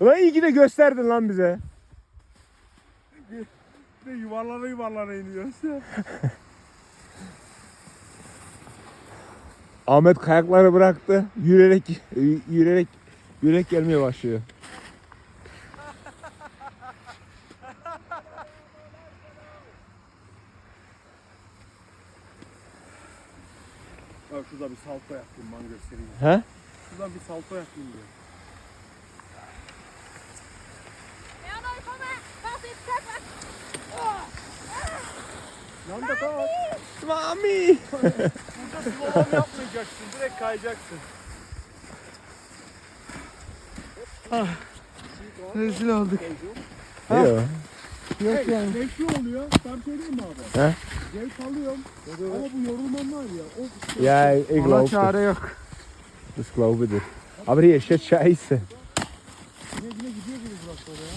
Ulan iyi ki de gösterdin lan bize. Ne yuvarlana yuvarlana iniyoruz. Ahmet kayakları bıraktı. Yürüyerek yürüyerek yürek gelmeye başlıyor. Bak şurada bir salto yapayım ben göstereyim. He? Şuradan bir salto yapayım diyor. Yan da kalk. Mami. Burada slalom yapmayacaksın. Direkt kayacaksın. Rezil olduk. Yok. Yok yani. Zevkli oluyor. Ben söyleyeyim mi abi? He? Zevk alıyorum. Ama bu yorulmam var ya. Of. Ja, ik Ona het. çare yok. İk geloof het. er. Aber hier, shit scheiße. Yine yine gidiyor gibi burası oraya.